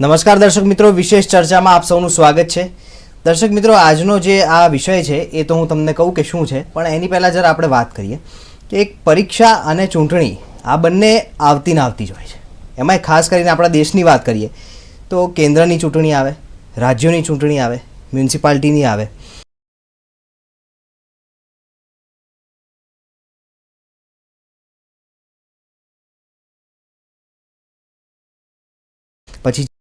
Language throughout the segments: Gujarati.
નમસ્કાર દર્શક મિત્રો, વિશેષ ચર્ચામાં આપ સૌનું સ્વાગત છે. દર્શક મિત્રો, આજનો જે આ વિષય છે, એ તો હું તમને કહું કે શું છે, પણ એની પહેલાં જરા આપણે વાત કરીએ કે એક પરીક્ષા અને ચૂંટણી આ બંને આવતી ને આવતી જ હોય છે. એમાંય ખાસ કરીને આપણા દેશની વાત કરીએ તો કેન્દ્રની ચૂંટણી આવે, રાજ્યોની ચૂંટણી આવે, મ્યુનિસિપાલિટીની આવે. પછી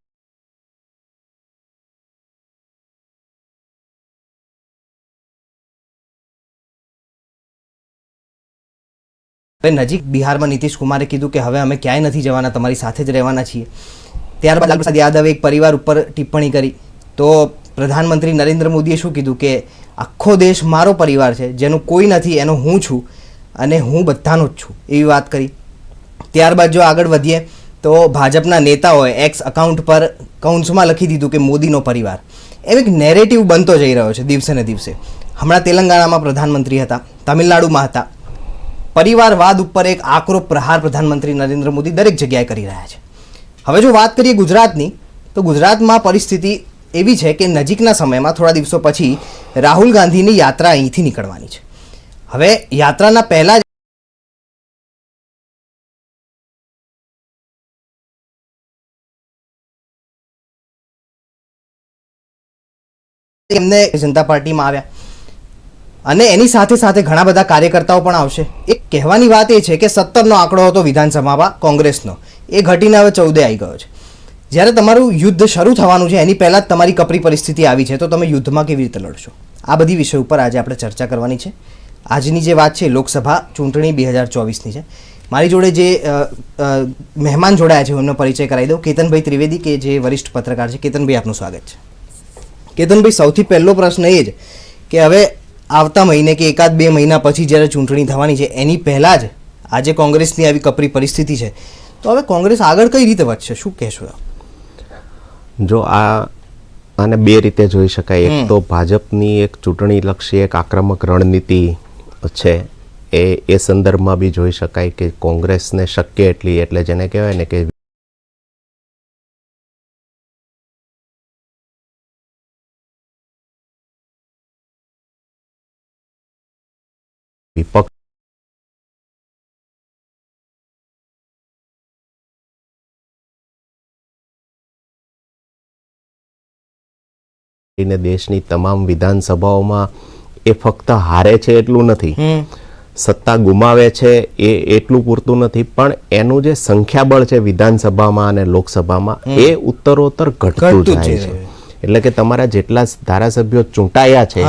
હવે નજીક બિહારમાં નીતિશ કુમારે કીધું કે હવે અમે ક્યાંય નથી જવાના, તમારી સાથે જ રહેવાના છીએ. ત્યારબાદ લાલ પ્રસાદ યાદવે એક પરિવાર ઉપર ટિપ્પણી કરી. તો પ્રધાનમંત્રી નરેન્દ્ર મોદીએ શું કીધું કે, આખો દેશ મારો પરિવાર છે, જેનું કોઈ નથી, એનો હું છું અને હું બધાનો જ છું, એવી વાત કરી. ત્યારબાદ જો આગળ વધીએ, તો ભાજપના નેતાઓએ એક્સ અકાઉન્ટ પર કૌંસમાં લખી દીધું કે, મોદીનો પરિવાર. એમ એક નેરેટિવ બનતો જઈ રહ્યો છે, દિવસે ને દિવસે. હમણાં તેલંગાણામાં પ્રધાનમંત્રી હતા, તમિલનાડુમાં હતા. પરિવારવાદ ઉપર એક આકરો પ્રહાર પ્રધાનમંત્રી નરેન્દ્ર મોદી દરેક જગ્યાએ કરી રહ્યા છે. હવે જો વાત કરીએ ગુજરાતની, તો ગુજરાતમાં પરિસ્થિતિ એવી છે કે નજીકના સમયમાં થોડા દિવસો પછી રાહુલ ગાંધીની યાત્રા અહીંથી નીકળવાની છે. હવે યાત્રાના પહેલા એમને જનતા પાર્ટીમાં આવ્યા. અને એની સાથે સાથે ઘણા બધા કાર્યકર્તાઓ પણ આવશે. કહેવાની વાત એ છે કે સત્તરનો આંકડો હતો વિધાનસભામાં કોંગ્રેસનો. એ ઘટીને હવે ચૌદે આવી ગયો છે. જ્યારે તમારું યુદ્ધ શરૂ થવાનું છે, એની પહેલાં જ તમારી કપરી પરિસ્થિતિ આવી છે, તો તમે યુદ્ધમાં કેવી રીતે લડશો? આ બધી વિષય ઉપર આજે આપણે ચર્ચા કરવાની છે. આજની જે વાત છે લોકસભા ચૂંટણી બે હજાર ચોવીસની છે. મારી જોડે જે મહેમાન જોડાયા છે એમનો પરિચય કરાવી દઉં. કેતનભાઈ ત્રિવેદી, કે જે વરિષ્ઠ પત્રકાર છે, કેતનભાઈ આપનું સ્વાગત છે. કેતનભાઈ, સૌથી પહેલો પ્રશ્ન એ જ કે હવે આવતા મહિને કે એકાદ બે મહિના પછી જ્યારે ચૂંટણી થવાની છે એની પહેલાં જ આજે કોંગ્રેસની આવી કપરી પરિસ્થિતિ છે. તો હવે કોંગ્રેસ આગળ કઈ રીતે વધશે? શું કહેશો જો આ આને બે રીતે જોઈ શકાય. એક તો ભાજપની એક ચૂંટણી લક્ષી એક આક્રમક રણનીતિ છે. એ એ સંદર્ભમાં બી જોઈ શકાય કે કોંગ્રેસને શક્ય એટલી એટલે જેને કહેવાય ને કે વિપક્ષ ને દેશની તમામ વિધાનસભાઓમાં એ ફક્ત હારે છે એટલું નથી. સત્તા ગુમાવે છે એ એટલું પૂરતું નથી પણ એનું જે સંખ્યાબળ છે વિધાનસભામાં અને લોકસભામાં એ ઉત્તરોત્તર ઘટતું જાય છે. એટલે કે તમારા જેટલા ધારાસભ્યો ચૂંટાયા છે.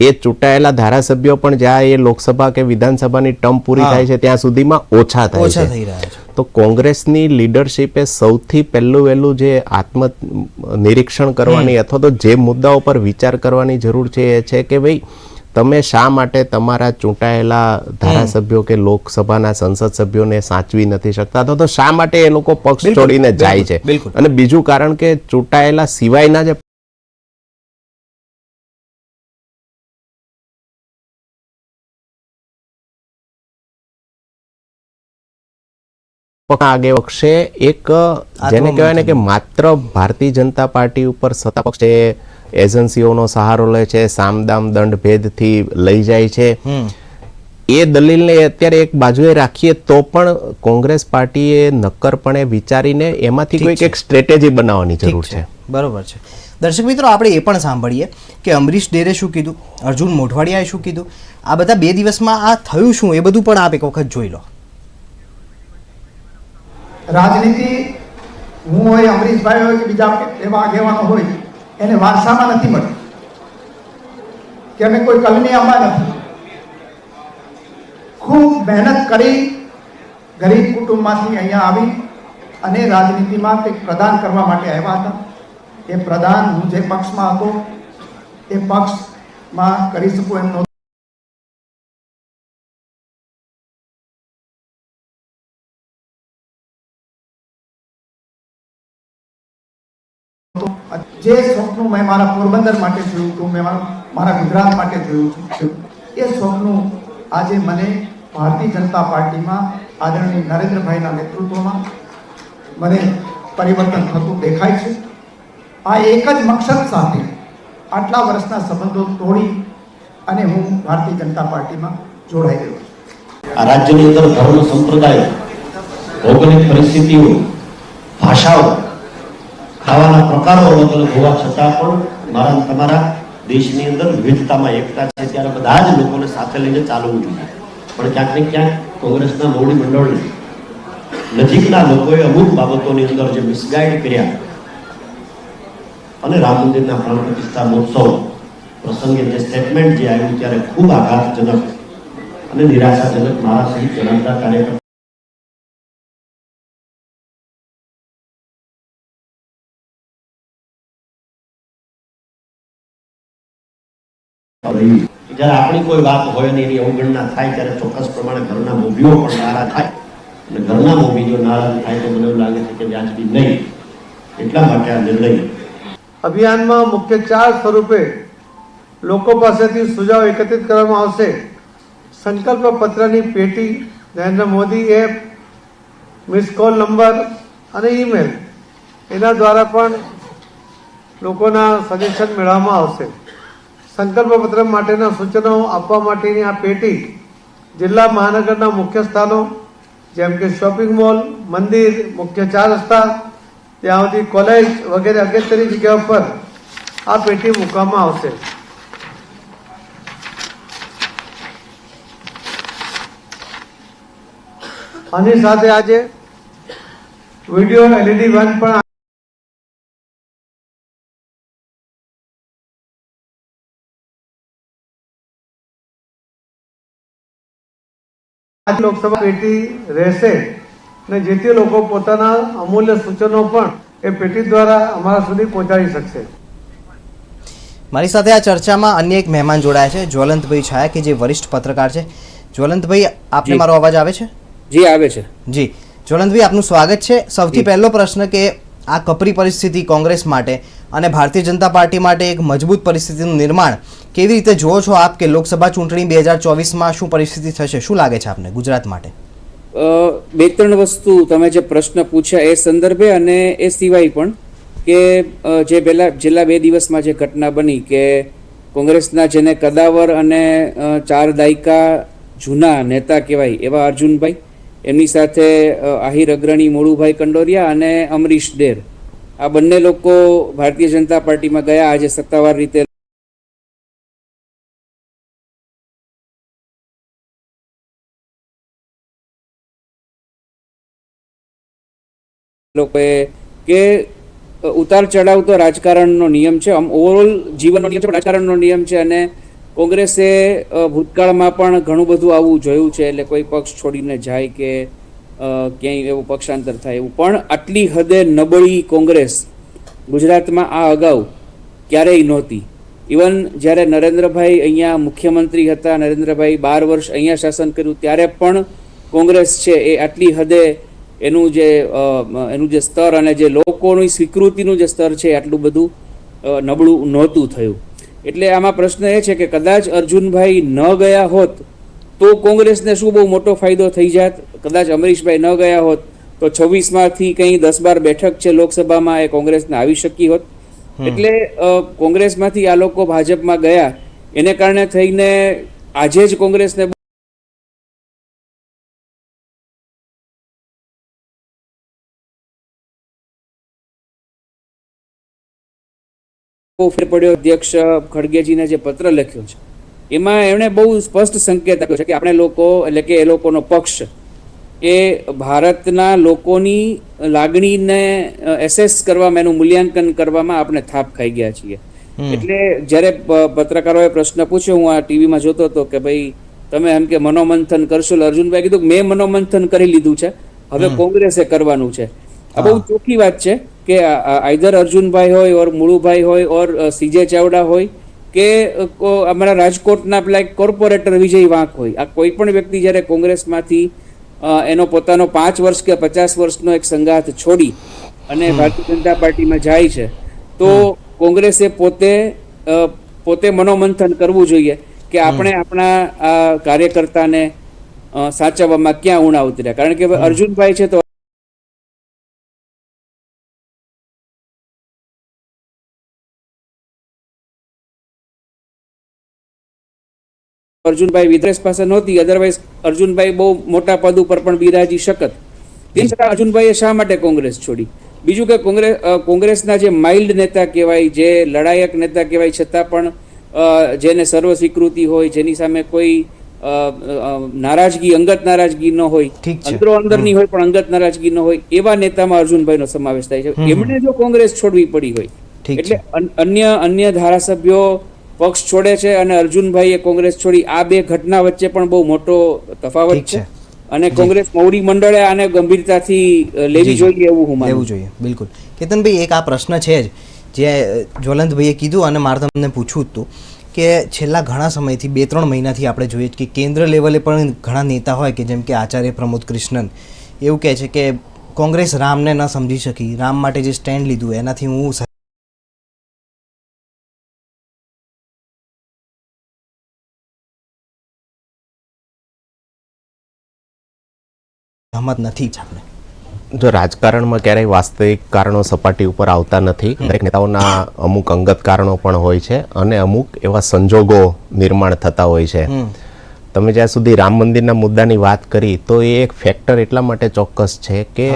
એ ચૂંટાયેલા ધારાસભ્યો પણ જ્યાં એ લોકસભા કે વિધાનસભાની ટર્મ પૂરી થાય છે ત્યાં સુધીમાં ઓછા થાય છે. તો કોંગ્રેસની લીડરશિપે સૌથી પહેલું વહેલું જે આત્મ નિરીક્ષણ કરવાની અથવા તો જે મુદ્દાઓ પર વિચાર કરવાની જરૂર છે એ છે કે ભાઈ તમે શા માટે તમારા ચૂંટાયેલા ધારાસભ્યો કે લોકસભાના સંસદ સભ્યોને સાચવી નથી શકતા? અથવા તો શા માટે એ લોકો પક્ષ છોડીને જાય છે? અને બીજું કારણ કે ચૂંટાયેલા સિવાયના જે આગે વખશે એક જેને કહેવાય ને કે માત્ર ભારતીય જનતા પાર્ટી ઉપર સત્તા પક્ષ છે એજન્સીઓનો સહારો લે છે સામદામ દંડ ભેદથી લઈ જાય છે. એ દલીલને અત્યારે એક બાજુએ રાખીએ તો પણ કોંગ્રેસ પાર્ટીએ નક્કરપણે વિચારીને એમાંથી કોઈક એક સ્ટ્રેટેજી બનાવવાની જરૂર છે. છે. બરોબર છે. દર્શક મિત્રો આપણે એ પણ સાંભળીએ કે અમરીશ ડેરે શું કીધું? અર્જુન મોઢવાડિયાએ શું કીધું? આ બધા બે દિવસમાં આ થયું શું? એ બધું પણ આપ એક વખત જોઈ લો. રાજનીતિ, હું હોય, અમરીશભાઈ હોય કે બીજા એવા આગેવાનો હોય, એને વારસામાં નથી મળતી. કે અમે કોઈ કલની આમાં નથી. ખૂબ મહેનત કરી ગરીબ કુટુંબમાંથી અહીંયા આવી અને રાજનીતિમાં કંઈક પ્રદાન કરવા માટે આવ્યા હતા. એ પ્રદાન હું જે પક્ષમાં હતો, એ પક્ષમાં કરી શકું એમ જે સ્વપ્નું મેં મારા પોરબંદર માટે જોયું હતું, મેં મારા ગુજરાત માટે જોયું છું એ સ્વપ્નું આજે મને ભારતીય જનતા પાર્ટીમાં આદરણીય નરેન્દ્રભાઈના નેતૃત્વમાં મને પરિવર્તન થતું દેખાય છે. આ એક જ મકસદ સાથે આટલા વર્ષના સંબંધો તોડી અને હું ભારતીય જનતા પાર્ટીમાં જોડાઈ ગયો આ રાજ્યની અંદર ધર્મ સંપ્રદાય, ભૌગોલિક પરિસ્થિતિઓ, ભાષાઓ ખાવાના પ્રકારો અલગ અલગ હોવા છતાં પણ મારા તમારા દેશની અંદર વિવિધતામાં એકતા છે ત્યારે બધા જ લોકોને સાથે લઈને ચાલવું જોઈએ. પણ ક્યાંક ને ક્યાંક કોંગ્રેસના મોવડી મંડળને નજીકના લોકોએ અમુક બાબતોની અંદર જે મિસગાઈડ કર્યા અને રામ મંદિરના પ્રાણ પ્રતિષ્ઠા મહોત્સવ પ્રસંગે જે સ્ટેટમેન્ટ જે આવ્યું ત્યારે ખૂબ આઘાતજનક અને નિરાશાજનક મારા સહિત જણાવતા કાર્યકર્તા રહી. જ્યારે આપણી કોઈ વાત હોય અને એની અવગણના થાય, ત્યારે ચોક્કસ પ્રમાણે ઘરના મોભીઓ પણ નારા થાય. અને ઘરના મોભી જો નારાજ થાય, તો મને એવું લાગે છે કે વ્યાજબી નહીં. એટલા માટે આ નિર્ણય. અભિયાનમાં મુખ્ય ચાર સ્વરૂપે લોકો પાસેથી સુઝાવ એકત્રિત કરવામાં આવશે. સંકલ્પ પત્રની પેટી Narendra Modi app, miss call number અને ઈમેલ. એના દ્વારા પણ લોકોના સજેશન મેળવવામાં આવશે. સંકલ્પ પત્ર માટેના સૂચનો આપવા માટેની આ પેટી જિલ્લા મહાનગરના મુખ્ય સ્થાનો, જેમ કે શોપિંગ મોલ, મંદિર, મુખ્ય ચાર રસ્તા, ત્યાં સુધી કોલેજ વગેરે અગત્યની જગ્યાઓ પર આ પેટી મૂકવામાં આવશે. આની સાથે આજે વીડિયો એલઈડી વન પણ આ લોકસભા પેટી રહેશે ને જેથી લોકો પોતાના અમૂલ્ય સૂચનો પણ એ પેટી દ્વારા અમારા સુધી પહોંચાડી શકશે. મારી સાથે આ ચર્ચામાં અન્ય એક મહેમાન જોડાયા છે જ્વલંતભાઈ છાયા કે જે વરિષ્ઠ પત્રકાર છે. જ્વલંતભાઈ આપને મારો અવાજ આવે છે? જી આવે છે. જી. જ્વલંતભાઈ આપનું સ્વાગત છે. સૌથી પહેલો પ્રશ્ન કે આ કપરી પરિસ્થિતિ કોંગ્રેસ માટે અને ભારતીય જનતા પાર્ટી માટે એક મજબૂત પરિસ્થિતિનું નિર્માણ. કેવી રીતે જુઓ છો આપ કે લોકસભા ચૂંટણી બે હજાર ચોવીસમાં શું પરિસ્થિતિ થશે? શું લાગે છે આપને ગુજરાત માટે? બે ત્રણ વસ્તુ તમે જે પ્રશ્ન પૂછ્યા એ સંદર્ભે અને એ સિવાય પણ કે જે પહેલા, છેલ્લા બે દિવસમાં જે ઘટના બની કે કોંગ્રેસના જેને કદાવર અને ચાર દાયકા જૂના નેતા કહેવાય એવા અર્જુનભાઈ એમની સાથે આહિર અગ્રણી મોળુભાઈ કંડોરિયા અને અમરીશ ડેર. આ બંને લોકો ભારતીય જનતા પાર્ટીમાં ગયા. આજે સત્તાવાર રીતે લોકોએ કે ઉતાર ચઢાવ તો રાજકારણનો નિયમ છે. આમ ઓવરઓલ જીવનનો નિયમ છે, રાજકારણનો નિયમ છે અને કોંગ્રેસે ભૂતકાળમાં પણ ઘણું બધું આવું જોયું છે એટલે કોઈ પક્ષ છોડીને જાય કે ક્યાંય એવું પક્ષાંતર થાય એવું. પણ આટલી હદે નબળી કોંગ્રેસ ગુજરાતમાં આ અગાઉ ક્યારેય નહોતી. ઇવન જ્યારે નરેન્દ્રભાઈ અહીંયા મુખ્યમંત્રી હતા, નરેન્દ્રભાઈ બાર વર્ષ અહીંયા શાસન કર્યું, ત્યારે પણ કોંગ્રેસ છે એ આટલી હદે એનું જે એનું જે સ્તર અને જે લોકોની સ્વીકૃતિનું જે સ્તર છે આટલું બધું નબળું નહોતું થયું. એટલે આમાં પ્રશ્ન એ છે કે કદાચ અર્જુનભાઈ ન ગયા હોત તો કોંગ્રેસને શું બહુ મોટો ફાયદો થઈ જાત? કદાચ અમરીશભાઈ ન ગયા હોત તો છવ્વીસમાંથી કંઈ દસ બાર બેઠક છે લોકસભામાં એ કોંગ્રેસને આવી શકી હોત. એટલે કોંગ્રેસમાંથી આ લોકો ભાજપમાં ગયા. એને કારણે થઈને આજે જ કોંગ્રેસને ફેર પડ્યો અધ્યક્ષ ખડગેજીને જે પત્ર લખ્યો છે એમાં એમણે બહુ સ્પષ્ટ સંકેત આપ્યો છે કે આપણે લોકો એટલે કે એ લોકોનો પક્ષ એ ભારતના લોકોની લાગણીને એસેસ કરવામાં એનું મૂલ્યાંકન કરવામાં આપણે થાપ ખાઈ ગયા છીએ. એટલે જ્યારે પત્રકારોએ પ્રશ્ન પૂછ્યો હું આ ટીવીમાં જોતો હતો કે ભાઈ તમે એમ કે મનોમંથન કરશો અર્જુનભાઈ કીધું મેં મનોમંથન કરી લીધું છે હવે કોંગ્રેસે કરવાનું છે. આ બહુ ચોખ્ખી વાત છે. કે આઈધર અર્જુનભાઈ હોય ઓર મુળુભાઈ હોય ઓર સીજે ચાવડા હોય કે અમારા રાજકોટના પેલા કોર્પોરેટર વિજય વાંક હોય. આ કોઈ પણ વ્યક્તિ જ્યારે કોંગ્રેસમાંથી એનો પોતાનો પાંચ વર્ષ કે પચાસ વર્ષનો એક સંગાથ છોડી અને ભારતીય જનતા પાર્ટીમાં જાય છે તો કોંગ્રેસે પોતે પોતે મનોમંથન કરવું જોઈએ કે આપણે આપણા આ કાર્યકર્તાને સાચવવામાં ક્યાં ઉણા ઉતર્યા. કારણ કે અર્જુનભાઈ છે તો અર્જુનભાઈ વિદ્રેશ પાસે નહોતી અધરવાઇઝ અર્જુનભાઈ બહુ મોટા પદ ઉપર પણ બિરાજી શકત. તે છતાં અર્જુનભાઈએ શા માટે કોંગ્રેસ છોડી? બીજું કે કોંગ્રેસ કોંગ્રેસના જે માઇલ્ડ નેતા કહેવાય જે લડાયક નેતા કહેવાય છતાં પણ જેને સર્વ સ્વીકૃતિ હોય જેની સામે કોઈ નારાજગી અંગત નારાજગી ન હોય. અંદરો અંદરની હોય પણ અંગત નારાજગી ન હોય એવા નેતામાં અર્જુનભાઈનો સમાવેશ થાય છે. એમણે જો કોંગ્રેસ છોડવી પડી હોય એટલે અન્ય અન્ય ધારાસભ્યો પક્ષ છોડે છે અને અર્જુનભાઈએ કોંગ્રેસ છોડી આ બે ઘટના વચ્ચે પણ બહુ મોટો તફાવત છે. અને કોંગ્રેસ મૌરી મંડળે આને ગંભીરતાથી લેવી જોઈએ એવું હું લેવું જોઈએ. બિલકુલ. કેતનભાઈ એક આ પ્રશ્ન છે જ જે જ્વલંતભાઈએ કીધું અને મારે તમને પૂછવું હતું કે છેલ્લા ઘણા સમયથી બે ત્રણ મહિનાથી આપણે જોઈએ કે કેન્દ્ર લેવલે પણ ઘણા નેતા હોય કે જેમ કે આચાર્ય પ્રમોદ કૃષ્ણન એવું કહે છે કે કોંગ્રેસ રામને ન સમજી શકી રામ માટે જે સ્ટેન્ડ લીધું એનાથી હું સહમત નથી જ આપણે. જો રાજકારણમાં ક્યારેય વાસ્તવિક કારણો સપાટી ઉપર આવતા નથી દરેક નેતાઓના અમુક અંગત કારણો પણ હોય છે અને અમુક એવા સંજોગો નિર્માણ થતા હોય છે. તમે જ્યાં સુધી રામ મંદિરના મુદ્દાની વાત કરી તો એ એક ફેક્ટર એટલા માટે ચોક્કસ છે કે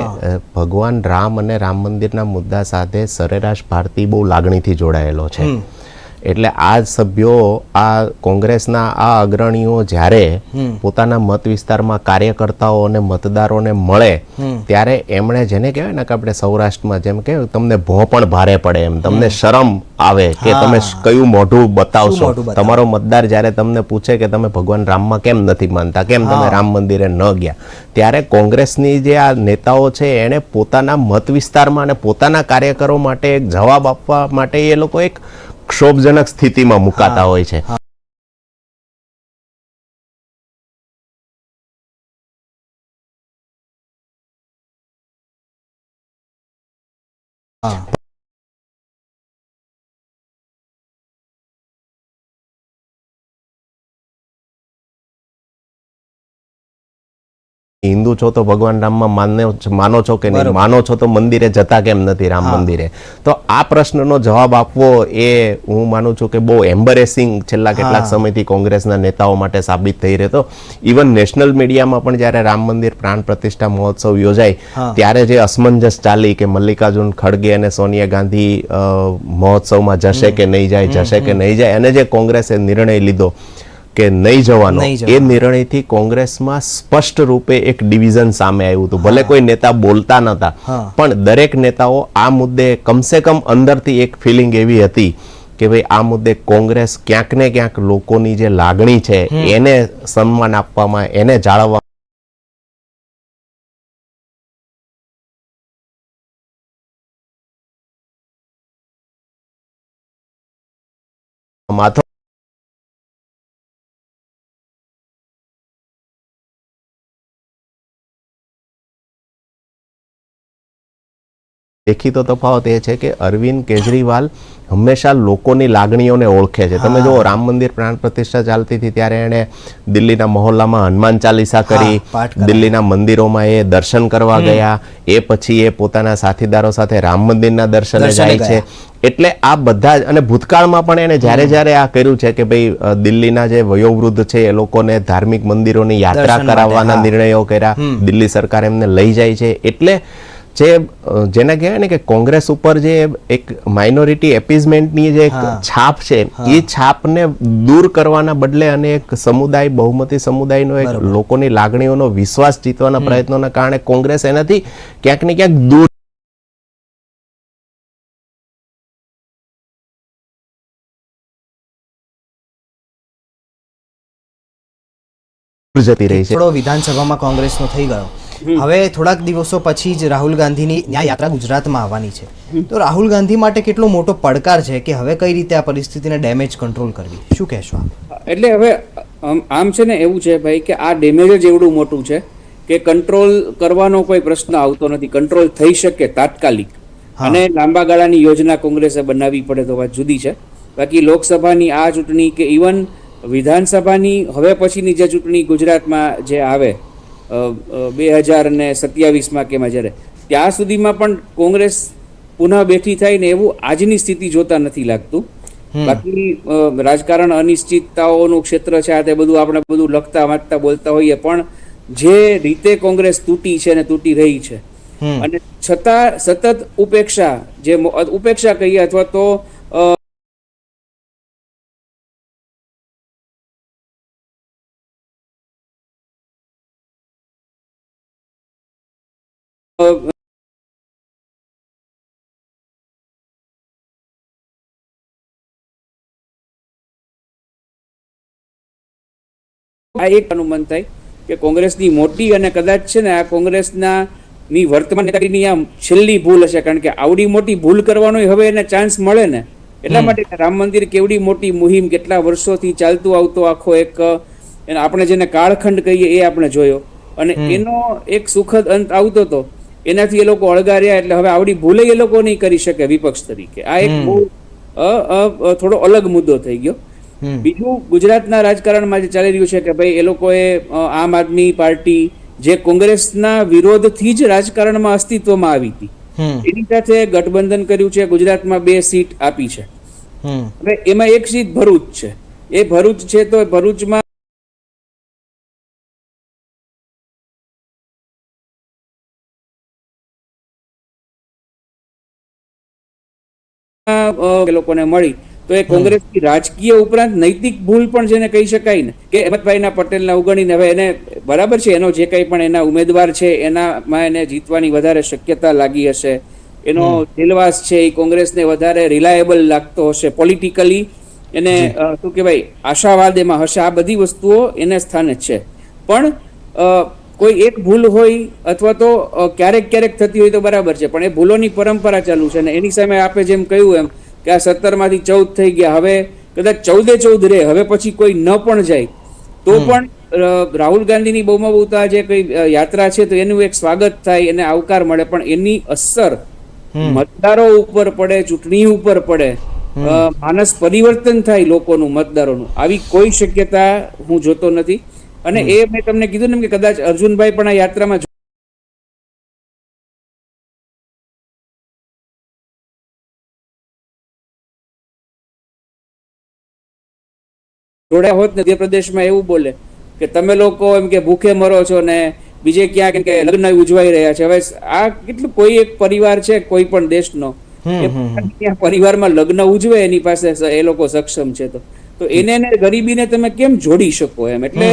ભગવાન રામ અને રામ મંદિરના મુદ્દા સાથે સરેરાશ ભારતીય બહુ લાગણીથી જોડાયેલો છે. એટલે આ સભ્યો આ કોંગ્રેસના આ અગ્રણીઓ જ્યારે પોતાના મત વિસ્તારમાં કાર્યકર્તાઓ અને મતદારોને મળે ત્યારે એમણે જેને કહેવાય ને કે આપણે સૌરાષ્ટ્રમાં જેમ કે તમને ભો પણ ભારે પડે એમ તમને શરમ આવે કે તમે કયું મોઢું બતાવશો? તમારો મતદાર જ્યારે તમને પૂછે કે તમે ભગવાન રામમાં કેમ નથી માનતા કેમ તમે રામ મંદિરે ન ગયા ત્યારે કોંગ્રેસની જે આ નેતાઓ છે એણે પોતાના મત વિસ્તારમાં અને પોતાના કાર્યકરો માટે એક જવાબ આપવા માટે એ લોકો એક ક્ષોભજનક સ્થિતિમાં મુકાતા હોય છે. હિન્દુ છો તો ભગવાન રામમાં માનો માનો છો કે નહીં? માનો છો તો મંદિરે જતા કેમ નથી રામ મંદિરે? તો આ પ્રશ્નનો જવાબ આપવો એ હું માનું છું કે બહુ એમ્બરેસિંગ છેલ્લા કેટલાક સમયથી કોંગ્રેસના નેતાઓ માટે સાબિત થઈ રહ્યો ઇવન નેશનલ મીડિયામાં પણ જ્યારે રામ મંદિર પ્રાણ પ્રતિષ્ઠા મહોત્સવ યોજાય ત્યારે જે અસમંજસ ચાલી કે મલ્લિકાર્જુન ખડગે અને સોનિયા ગાંધી મહોત્સવમાં જશે કે નહીં જાય જશે કે નહીં જાય અને જે કોંગ્રેસે નિર્ણય લીધો કે નહીં જવાનો. એ નિર્ણયથી કોંગ્રેસમાં સ્પષ્ટ રૂપે એક ડિવિઝન સામે આવ્યું હતું. ભલે કોઈ નેતા બોલતા નતા પણ દરેક નેતાઓ આ મુદ્દે કમસે કમ અંદરથી એક ફિલિંગ એવી હતી કે ભાઈ આ મુદ્દે કોંગ્રેસ ક્યાંક ને ક્યાંક લોકોની જે લાગણી છે એને સન્માન આપવામાં એને જાળવવા દેખીતો તફાવત એ છે કે અરવિંદ કેજરીવાલ હંમેશા લોકોની લાગણીઓને ઓળખે છે. તમે જુઓ રામ મંદિર પ્રાણ પ્રતિષ્ઠા ચાલતી હતી ત્યારે એણે દિલ્હીના મહોલ્લામાં હનુમાન ચાલીસા કરી. દિલ્હીના મંદિરોમાં એ દર્શન કરવા ગયા. એ પછી એ પોતાના સાથીદારો સાથે રામ મંદિરના દર્શને જાય છે. એટલે આ બધા જ અને ભૂતકાળમાં પણ એને જ્યારે જ્યારે આ કર્યું છે કે ભાઈ દિલ્હીના જે વયોવૃદ્ધ છે એ લોકોને ધાર્મિક મંદિરોની યાત્રા કરાવવાના નિર્ણયો કર્યા. દિલ્હી સરકાર એમને લઈ જાય છે. એટલે જે જેને કહેવાય ને કે કોંગ્રેસ ઉપર જે એક માઇનોરિટી એપીઝમેન્ટની જે એક છાપ છે એ છાપને દૂર કરવાના બદલે અને એક સમુદાય બહુમતી સમુદાયનો એક. લોકોની લાગણીઓનો વિશ્વાસ જીતવાના પ્રયત્નોના કારણે કોંગ્રેસ એનાથી ક્યાંક ને ક્યાંક દૂર જતી રહી છે. વિધાનસભામાં કોંગ્રેસનો થઈ ગયો. હવે થોડાક દિવસો પછી જ રાહુલ ગાંધીની ન્યાય યાત્રા ગુજરાતમાં આવવાની છે. તો રાહુલ ગાંધી માટે કેટલો મોટો પડકાર છે કે હવે કઈ રીતે આ પરિસ્થિતિને ડેમેજ કંટ્રોલ કરવી? શું કહેશો આપ? એટલે હવે આમ છે ને એવું છે ભાઈ કે આ ડેમેજ જ એવડું મોટું છે કે કંટ્રોલ કરવાનો કોઈ પ્રશ્ન આવતો નથી. કંટ્રોલ થઈ શકે તાત્કાલિક. અને લાંબા ગાળાની યોજના કોંગ્રેસે બનાવવી પડે તો વાત જુદી છે. બાકી લોકસભાની આ ચૂંટણી કે ઇવન વિધાનસભાની હવે પછીની જે ચૂંટણી ગુજરાતમાં જે આવે બે હજાર ને સત્યાવીસમાં કે જ્યારે ત્યાં સુધીમાં પણ કોંગ્રેસ પુનઃ બેઠી થાય ને એવું આજની સ્થિતિ જોતા નથી લાગતું. બાકી રાજકારણ અનિશ્ચિતતાઓનું ક્ષેત્ર છે આ તે બધું આપણે બધું લખતા વાંચતા બોલતા હોઈએ પણ જે રીતે કોંગ્રેસ તૂટી છે ને તૂટી રહી છે. અને છતાં સતત ઉપેક્ષા જે ઉપેક્ષા કહીએ અથવા તો આ એક અનુમાન થાય કે કોંગ્રેસની મોટી અને કદાચ છે ને આ કોંગ્રેસના ની વર્તમાન નેતાગીરીની આ છેલ્લી ભૂલ હશે કારણ કે આવડી મોટી ભૂલ કરવાનો હવે એને ચાન્સ મળે ને. એટલા માટે રામ મંદિર કેવડી મોટી મુહિમ કેટલા વર્ષોથી ચાલતું આવતો આખો એક આપણે જેને કાળખંડ કહીએ એ આપણે જોયો. અને એનો એક સુખદ અંત આવતો હતો એનાથી એ લોકો અળગાર્યા એટલે હવે આવડી ભૂલે એ લોકો નહીં કરી શકે વિપક્ષ તરીકે. આ એક બહુ થોડો અલગ મુદ્દો થઈ ગયો. બીજું ગુજરાતના રાજકારણમાં જે ચાલી રહ્યું છે કે ભાઈ એ લોકોએ આમ આદમી પાર્ટી જે કોંગ્રેસના વિરોધથી જ રાજકારણમાં અસ્તિત્વમાં આવી હતી. એની સાથે ગઠબંધન કર્યું છે ગુજરાતમાં બે સીટ આપી છે. હવે એમાં એક સીટ ભરૂચ છે. એ ભરૂચ છે તો ભરૂચમાં લોકોને મળી. તો એ કોંગ્રેસની રાજકીય ઉપરાંત નૈતિક ભૂલ પણ જેને કહી શકાય ને કે અહેમદભાઈના પટેલને ઉગણીને હવે એને બરાબર છે એનો જે કંઈ પણ એના ઉમેદવાર છે એનામાં એને જીતવાની વધારે શક્યતા લાગી હશે. એનો દિલવાસ છે એ કોંગ્રેસને વધારે રિલાયેબલ લાગતો હશે પોલિટિકલી. એને શું કહેવાય આશાવાદ એમાં હશે. આ બધી વસ્તુઓ એને સ્થાને છે. પણ કોઈ એક ભૂલ હોય અથવા તો ક્યારેક ક્યારેક થતી હોય તો બરાબર છે. પણ એ ભૂલોની પરંપરા ચાલુ છે અને એની સામે આપે જેમ કહ્યું એમ કે આ સત્તરમાંથી ચૌદ થઈ ગયા. હવે કદાચ ચૌદે ચૌદ રહે હવે પછી કોઈ ન પણ જાય. તો પણ રાહુલ ગાંધીની બહુમાં બહુતા જે કઈ યાત્રા છે તો એનું એક સ્વાગત થાય એને આવકાર મળે. પણ એની અસર મતદારો ઉપર પડે ચૂંટણી ઉપર પડે. માનસ પરિવર્તન થાય લોકોનું મતદારોનું. આવી કોઈ શક્યતા હું જોતો નથી. અને એ મેં તમને કીધું ને કે કદાચ અર્જુનભાઈ પણ આ યાત્રામાં જોડ્યા હોત ને મધ્યપ્રદેશમાં એવું બોલે કે તમે લોકો એમ કે ભૂખે મરો છો ને બીજે ક્યાંક કે લગ્ન ઉજવાઈ રહ્યા છે. હવે આ કેટલું કોઈ એક પરિવાર છે કોઈ પણ દેશનો? પરિવારમાં લગ્ન ઉજવે એની પાસે એ લોકો સક્ષમ છે તો. તો એને ગરીબીને તમે કેમ જોડી શકો એમ? એટલે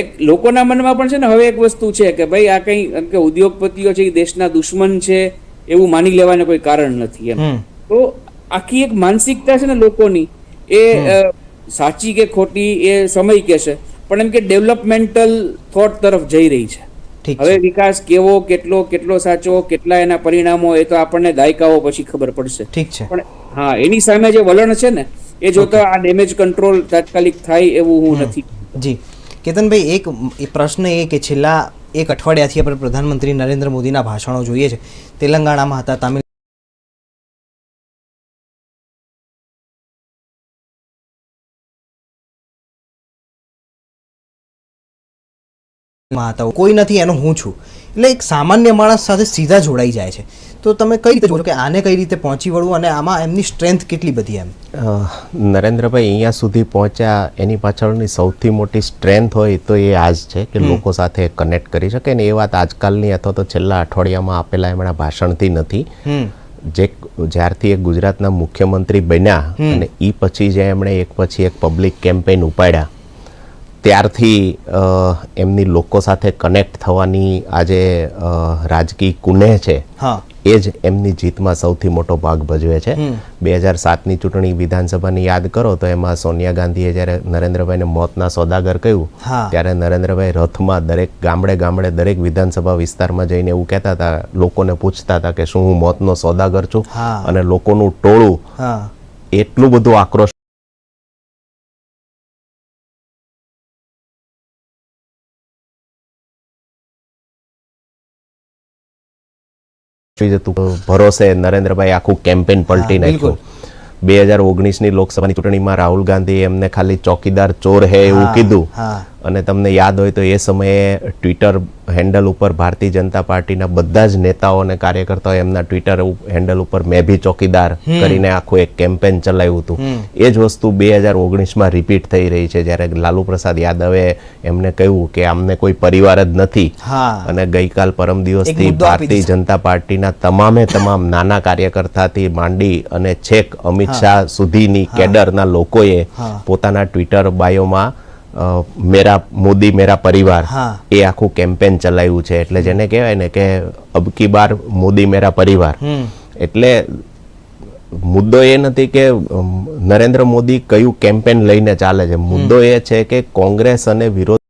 એક લોકોના મનમાં પણ છે ને હવે એક વસ્તુ છે કે ભાઈ આ કઈ કે ઉદ્યોગપતિઓ છે એ દેશના દુશ્મન છે એવું માની લેવાને કોઈ કારણ નથી એમ. તો આખી એક માનસિકતા છે ને લોકોની એ સાચી કે ખોટી એ સમય કહેશે. પણ એમ કે ડેવલપમેન્ટલ થોટ તરફ જઈ રહી છે. હવે વિકાસ કેવો કેટલો કેટલો સાચો કેટલા એના પરિણામો એ તો આપણને દાયકાઓ પછી ખબર પડશે. ઠીક છે. પણ હા એની સામે જે વલણ છે ને એ જોતા આ ડેમેજ કંટ્રોલ તાત્કાલિક થાય એવું હું નથી જી. કેતનભાઈ એક પ્રશ્ન એ કે છેલ્લા એક અઠવાડિયાથી આપણે પ્રધાનમંત્રી નરેન્દ્ર મોદીના ભાષણો જોઈએ છે. તેલંગાણામાં હતા તામિલ માં હતા કોઈ નથી એનો હું છું. એટલે એક સામાન્ય માણસ સાથે સીધા જોડાઈ જાય છે. તો તમે કઈ રીતે જોડો કે આને કઈ રીતે પહોંચી વળવું અને આમાં એમની સ્ટ્રેન્થ કેટલી બધી એમ? નરેન્દ્રભાઈ અહીંયા સુધી પહોંચ્યા એની પાછળની સૌથી મોટી સ્ટ્રેન્થ હોય તો એ આજ છે કે લોકો સાથે કનેક્ટ કરી શકે ને એ વાત આજકાલની અથવા તો છેલ્લા અઠવાડિયામાં આપેલા એમના ભાષણથી નથી. જે જ્યારથી એક ગુજરાતના મુખ્યમંત્રી બન્યા અને એ પછી જે એમણે એક પછી એક પબ્લિક કેમ્પેઇન ઉપાડ્યા ત્યારથી એમની લોકો સાથે કનેક્ટ થવાની આ જે અ, રાજકીય કુનેહ છે એ જ એમની જીતમાં સૌથી મોટો ભાગ ભજવે છે. બે હજાર સાતની ચૂંટણી વિધાનસભાની યાદ કરો તો એમાં સોનિયા ગાંધીએ જ્યારે નરેન્દ્રભાઈને મોતના સોદાગર કહ્યું ત્યારે નરેન્દ્રભાઈ રથમાં દરેક ગામડે ગામડે દરેક વિધાનસભા વિસ્તારમાં જઈને એવું કહેતા હતા લોકોને પૂછતા હતા કે શું હું મોતનો સોદાગર છું. અને લોકોનું ટોળું એટલું બધું આક્રોશ જતું ભરોસે નરેન્દ્રભાઈ આખું કેમ્પેન પલટી નાખ્યું. બે હજાર ઓગણીસની લોકસભાની ચૂંટણીમાં રાહુલ ગાંધી એમને ખાલી ચોકીદાર ચોર હે એવું કીધું. અને તમને યાદ હોય તો એ સમયે ટ્વિટર હેન્ડલ ઉપર ભારતીય જનતા પાર્ટીના બધા જ નેતાઓ અને કાર્યકર્તાઓ એમના ટ્વિટર હેન્ડલ ઉપર મેં ભી ચોકીદાર કરીને આખું એક કેમ્પેન ચલાવ્યું હતું. એ જ વસ્તુ બે હજાર ઓગણીસમાં રિપીટ થઈ રહી છે. જ્યારે લાલુ પ્રસાદ યાદવે એમને કહ્યું કે આમને કોઈ પરિવાર જ નથી. અને ગઈકાલ પરમ દિવસથી ભારતીય જનતા પાર્ટીના તમામે તમામ નાના કાર્યકર્તાથી માંડી અને છેક અમિત શાહ સુધીની કેડરના લોકોએ. પોતાના ટ્વિટર બાયોમાં મેરા મોદી મેરા પરિવાર એ આખું કેમ્પેન ચલાવ્યું છે. એટલે જેને કહેવાય ને કે અબકી બાર મોદી મેરા પરિવાર. એટલે મુદ્દો એ નથી કે નરેન્દ્ર મોદી કયું કેમ્પેન લઈને ચાલે છે. મુદ્દો એ છે કે કોંગ્રેસ અને વિરોધ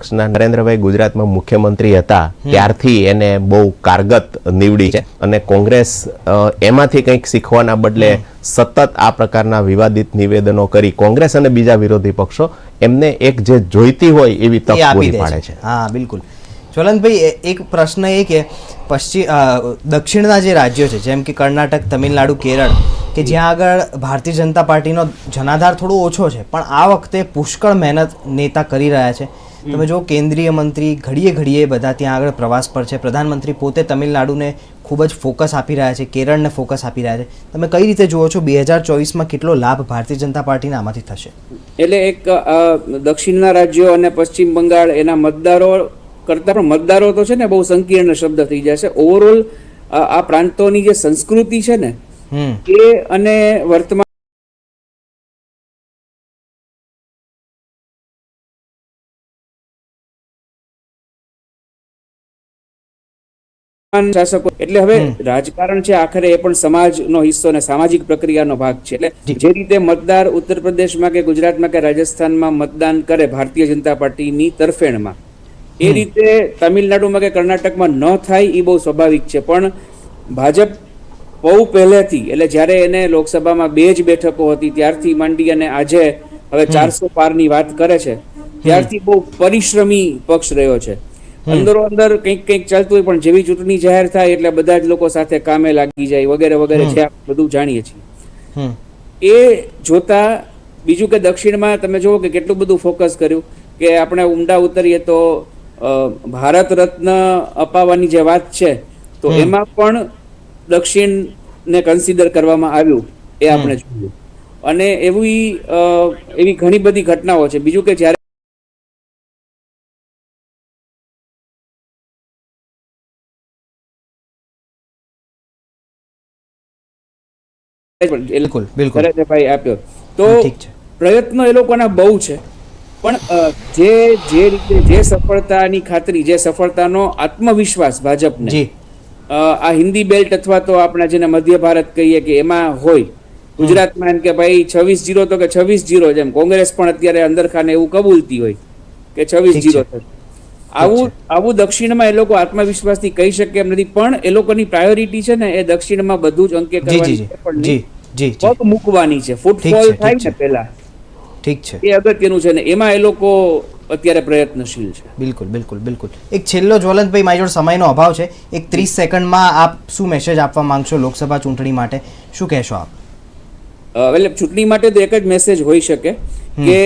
પક્ષના નરેન્દ્રભાઈ ગુજરાતમાં મુખ્યમંત્રી હતા ત્યારથી એને બહુ કારગત નીવડી છે. અને કોંગ્રેસ એમાંથી કંઈક શીખવાના બદલે સતત આ પ્રકારના વિવાદિત નિવેદનો કરી કોંગ્રેસ અને બીજા વિરોધી પક્ષો એમને એક જે જોઈતી હોય એવી તક પૂરી પાડે છે. હા બિલકુલ. જ્વલંતભાઈ એક પ્રશ્ન એ કે પશ્ચિમ દક્ષિણના જે રાજ્યો છે જેમ કે કર્ણાટક તમિલનાડુ કેરળ કે જ્યાં આગળ ભારતીય જનતા પાર્ટીનો જનાધાર થોડો ઓછો છે પણ આ વખતે પુષ્કળ મહેનત નેતા કરી રહ્યા છે. તમે જો કેન્દ્રીય મંત્રી ઘડીએ ઘડીએ બધા ત્યાં આગળ પ્રવાસ પર છે પ્રધાનમંત્રી પોતે તમિલનાડુને ખૂબ જ ફોકસ આપી રહ્યા છે કેરળને ફોકસ આપી રહ્યા છે. તમે કઈ રીતે જુઓ છો બે હજાર ચોવીસમાં કેટલો લાભ ભારતીય જનતા પાર્ટીને આમાંથી થશે? એટલે એક દક્ષિણના રાજ્યો અને પશ્ચિમ બંગાળ એના મતદારો કરતા પણ મતદારો તો છે ને બહુ સંકીર્ણ શબ્દ થઈ જાય છે ઓવરઓલ આ પ્રાંતોની જે સંસ્કૃતિ છે ને એ અને વર્તમાન શાસકો. એટલે હવે રાજકારણ છે આખરે એ પણ સમાજનો હિસ્સો અને સામાજિક પ્રક્રિયાનો ભાગ છે. એટલે જે. રીતે મતદાર ઉત્તર પ્રદેશમાં કે ગુજરાતમાં કે રાજસ્થાનમાં મતદાન કરે ભારતીય જનતા પાર્ટીની તરફેણમાં એ રીતે તમિલનાડુમાં કે કર્ણાટકમાં ન થાય એ બહુ સ્વાભાવિક છે. પણ ભાજપ બહુ પહેલેથી એટલે જ્યારે એને લોકસભામાં બે જ બેઠકો હતી ત્યારથી માંડી અને આજે હવે ચારસો પારની વાત કરે છે ત્યારથી બહુ પરિશ્રમી પક્ષ રહ્યો છે. અંદરો અંદર કંઈક કંઈક ચાલતું હોય પણ જેવી ચૂંટણી જાહેર થાય એટલે બધા જ લોકો સાથે કામે લાગી જાય વગેરે વગેરે છે બધું જાણીએ છીએ. એ જોતા બીજું કે દક્ષિણમાં તમે જુઓ કે કેટલું બધું ફોકસ કર્યું કે આપણે ઊંડા ઉતરીએ તો ભારત રત્ન અપાવવાની જે વાત છે તો એમાં પણ દક્ષિણને કન્સિડર કરવામાં આવ્યું એ આપણે જોયું અને એવી એવી ઘણી બધી ઘટનાઓ છે. બીજું કે જ્યારે બિલકુલ બિલકુલ. ભાઈ આપ્યો. તો પ્રયત્ન એ લોકોના બહુ છે. પણ જે જે રીતે જે સફળતાની ખાતરી જે સફળતાનો આત્મવિશ્વાસ ભાજપને આ હિન્દી બેલ્ટ અથવા તો આપણે જેને મધ્ય ભારત કહીએ કે એમાં હોય. ગુજરાતમાં એમ કે ભાઈ છવ્વીસ જીરો તો કે છવ્વીસ જીરો જેમ કોંગ્રેસ પણ અત્યારે અંદર ખાને એવું કબૂલતી હોય કે છવ્વીસ જીરો થશે. આવું આવું દક્ષિણમાં એ લોકો આત્મવિશ્વાસથી કહી શકે એમ નથી પણ એ લોકોની પ્રાયોરિટી છે ને એ દક્ષિણમાં બધું જ અંકે કરવાની પગ મૂકવાની છે. ફૂટફોલ થાય ને પહેલા. ઠીક છે. એ અગત્યનું છે ને એમાં એ લોકો અત્યારે પ્રયત્નશીલ છે. બિલકુલ બિલકુલ બિલકુલ. એક છેલ્લો જ્વલંતભાઈ મારી જોડે સમયનો અભાવ છે. એક ત્રીસ સેકન્ડમાં આપ શું મેસેજ આપવા માંગશો લોકસભા ચૂંટણી માટે? શું કહેશો આપ? એટલે ચૂંટણી માટે તો એક જ મેસેજ હોઈ શકે કે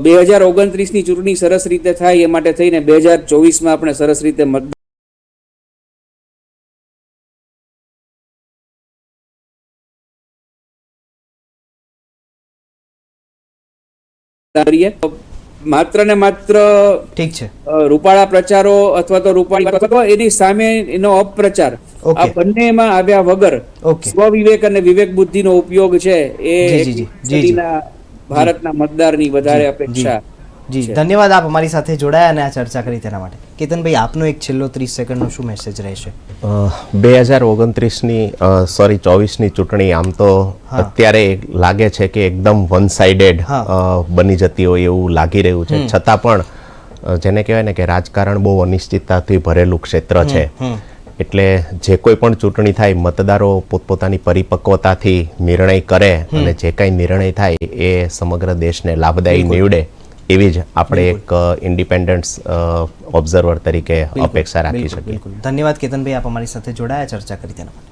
બે હજાર ઓગણત્રીસની ચૂંટણી સરસ રીતે થાય એ માટે થઈને બે હજાર ચોવીસમાં આપણે સરસ રીતે મતદાન કરીએ માત્ર ને માત્ર ઠીક છે રૂપાળા પ્રચારો અથવા તો રૂપાળી એની સામે એનો અપપ્રચાર. આ બંનેમાં આવ્યા વગર સ્વવિવેક અને વિવેક બુદ્ધિનો ઉપયોગ છે એ જી, જી, જી. જી, જી. સદીના ભારતના મતદારની વધારે અપેક્ષા જી. ધન્યવાદ આપ અમારી સાથે જોડાયા અને આ ચર્ચા કરી તેના માટે. કેતનભાઈ આપનો એક છેલ્લો ત્રીસ સેકન્ડનો શું મેસેજ રહેશે? બે હજાર ઓગણત્રીસની સોરી ચોવીસની ચૂંટણી આમ તો અત્યારે લાગે છે કે એકદમ વન સાઇડેડ બની જતી હોય એવું લાગી રહ્યું છે. છતાં પણ જેને કહેવાય ને કે રાજકારણ બહુ અનિશ્ચિતતાથી ભરેલું ક્ષેત્ર છે. એટલે જે કોઈ પણ ચૂંટણી થાય મતદારો પોતપોતાની પરિપક્વતાથી નિર્ણય કરે અને જે કાંઈ નિર્ણય થાય એ સમગ્ર દેશને લાભદાયી નીવડે એવી જ આપણે એક ઇન્ડિપેન્ડન્સ ઓબ્ઝર્વર તરીકે અપેક્ષા રાખી શકીએ. બિલકુલ. ધન્યવાદ કેતનભાઈ આપ અમારી સાથે જોડાયા ચર્ચા કરી તેના માટે.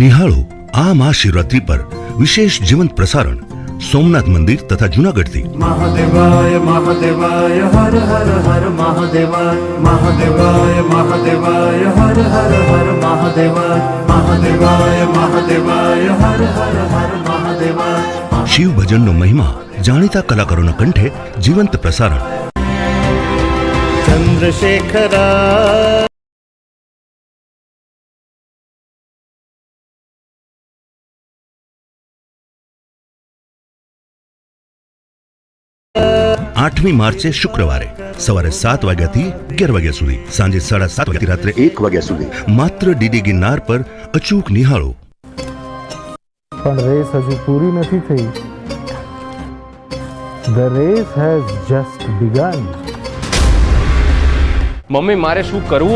નિહાળો આ મહાશિવરાત્રી પર વિશેષ જીવંત પ્રસારણ સોમનાથ મંદિર તથા જુનાગઢથી. મહાદેવાય મહાદેવાય હર હર હર મહાદેવાય મહાદેવાય મહાદેવાય હર હર હર મહાદેવાય મહાદેવાય મહાદેવાય હર હર હર મહાદેવાય. શિવ ભજનનો મહિમા જાણીતા કલાકારોના કંઠે જીવંત પ્રસારણ. ચંદ્રશેખરા આઠમી માર્ચે શુક્રવારે સવારે સાત વાગ્યાથી અગિયાર વાગ્યા સુધી સાંજે સાડા સાત વાગ્યાથી રાત્રે એક વાગ્યા સુધી. માત્ર ડીડી ગિરનાર પર અચૂક નિહાળો. પણ રેસ હજુ પૂરી નથી થઈ. The race has just begun mummy મારે શું કરવું